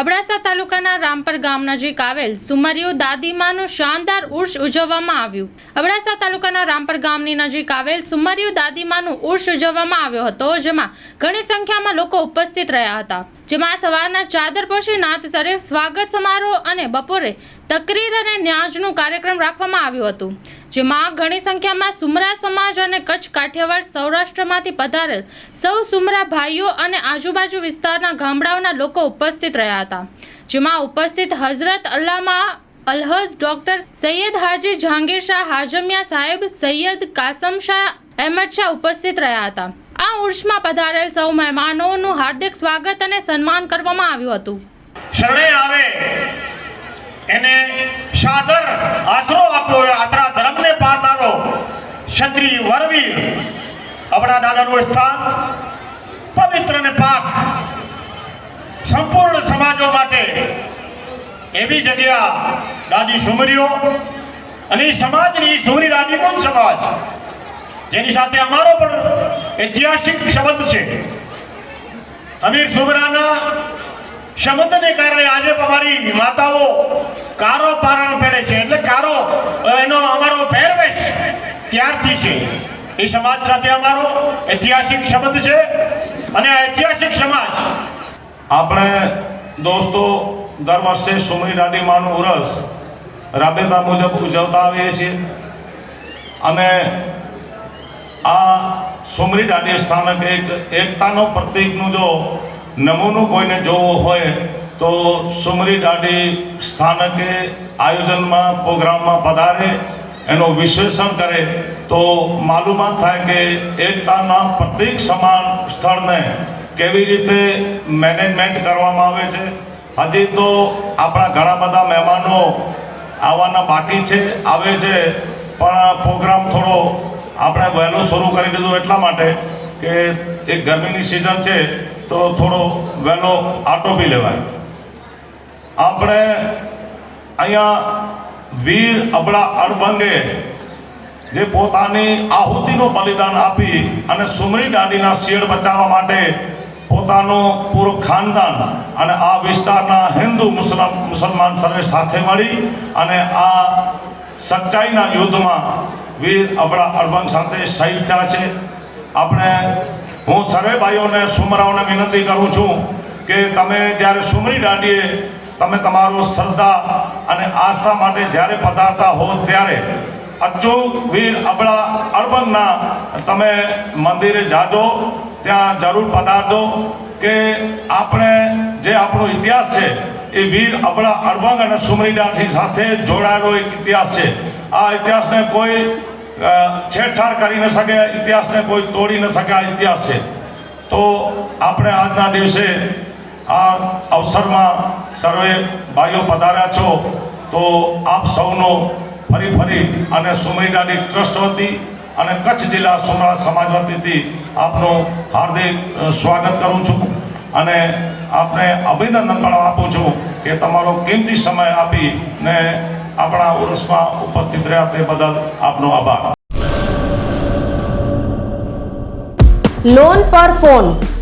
અબડાસા તાલુકાના રામપર ગામ નજીક આવેલ સુમરિયો દાદીમાનું શાનદાર ઉર્ષ ઉજવવામાં આવ્યું. અબડાસા તાલુકાના રામપર ગામની નજીક આવેલ સુમરિયો દાદીમાનું ઉર્ષ ઉજવવામાં આવ્યો હતો, જેમાં ઘણી સંખ્યામાં લોકો ઉપસ્થિત રહ્યા હતા. જેમાં સવારના ચાદર પછી નાત શરીફ સ્વાગત સમારોહ અને બપોરે તકરીર અને ન્યાજનું કાર્યક્રમ રાખવામાં આવ્યું હતું. જેમાં ઘણી સંખ્યામાં સુમરા સમાજ અને કચ્છ કાઠિયાવાડ સૌરાષ્ટ્રમાંથી પધારેલ સૌ સુમરા ભાઈઓ અને આજુબાજુ વિસ્તારના ગામડાઓના લોકો ઉપસ્થિત રહ્યા હતા. જેમાં ઉપસ્થિત હઝરત અલ્લામા અલહઝ ડોક્ટર સૈયદ હાજી જહાંગીર શાહ હાજમિયા સાહેબ, સૈયદ કાસમ શાહ અહેમદ શાહ ઉપસ્થિત રહ્યા હતા. આ ઉર્ષમાં પધારેલ સૌ મહેમાનોનું હાર્દિક સ્વાગત અને સન્માન કરવામાં આવ્યું હતું. શરણે આવે. એને સાદર આશરો ધર્મને પાળનારો ક્ષત્રિય વરવીર આપણા દાદાનું સ્થાન પવિત્ર અને પાક સંપૂર્ણ સમાજો માટે એવી જગ્યા દાદી સુમરીઓ અને સમાજની સુમરી દાદીનો સમાજ જેની સાથે અમારો પણ ઐતિહાસિક સંબંધ છે. અમીર સુમરાના સંબંધને કારણે આજે અમારી માતાઓ કારો પારણ પહેરે છે, એટલે કારો એનો અમારો પહેરવેશ ત્યારથી છે એ સમાજ સાથે અમારો ઐતિહાસિક સંબંધ છે અને ઐતિહાસિક સમાજ આપણે દોસ્તો દર વર્ષે સુમરી દાદી માનું ઉરસ રાબેતા મુજબ ઉજવતા આવીએ છીએ. અને આ સુમરી દાદી સ્થાનક એક એકતાનો પ્રતીકનું જો નમૂનું કોઈને જોવો હોય તો સુમરી દાદી સ્થાનકે આયોજનમાં, પ્રોગ્રામમાં પધારે એનું વિશ્લેષણ કરે તો માલુમાત થાય કે એકતાના પ્રતિક સમાન સ્થળને કેવી રીતે મેનેજમેન્ટ કરવામાં આવે છે. હજી તો આપણા ઘણા બધા મહેમાનો આવવાના બાકી છે, આવે છે, પણ પ્રોગ્રામ થોડો આપણે વહેલો શરૂ કરી દીધું એટલા માટે કે એક ગરમીની સિઝન છે, તો થોડો વહેલો આટોપી લેવાય. આપણે અહીંયા વીર અબળા અરબંગે જે પોતાની આહુતિનું બલિદાન આપી અને સુમરી દાદીના શેડ બચાવવા માટે પોતાનું પૂરું ખાનદાન અને આ વિસ્તારના હિન્દુ મુસલમાન સર્વે સાથે મળી અને આ સચ્ચાઈના યુદ્ધમાં વીર અબળા અડભંગ સાથે શહીદ થયા છે. આપણે હું સર્વે ભાઈઓને, સુમરાઓને વિનંતી કરું છું કે તમે જ્યારે સુમરી દાંડીએ તમે તમારો શ્રદ્ધા અને આસ્થા માટે જ્યારે પધારતા હો ત્યારે અચૂક વીર અબળા અડબંગના તમે મંદિરે જાજો, ત્યાં જરૂર પધારજો કે આપણે જે આપણો ઇતિહાસ છે એ વીર અબળા અડબંગ અને સુમરીડાથી સાથે જોડાયેલો એક ઇતિહાસ છે. આ ઇતિહાસને કોઈ છેડછાડ કરી ન શકે ઇતિહાસને કોઈ તોડી ન શકે, આ ઇતિહાસ છે. તો આપણે આજના દિવસે આ અવસરમાં સર્વે ભાઈઓ પધાર્યા છો, તો આપ સૌનો ફરી ફરી અને સુમરીડાની ટ્રસ્ટ વતી અને કચ્છ જિલ્લા સુમરા સમાજ વતીથી આપનું હાર્દિક સ્વાગત કરું છું અને આપને અભિનંદન પણ આપું છું કે તમારો કિંમતી સમય આપી ને આપણા ઉર્સમાં ઉપસ્થિત રહ્યા તે બદલ આપનો આભાર. લોન પર ફોન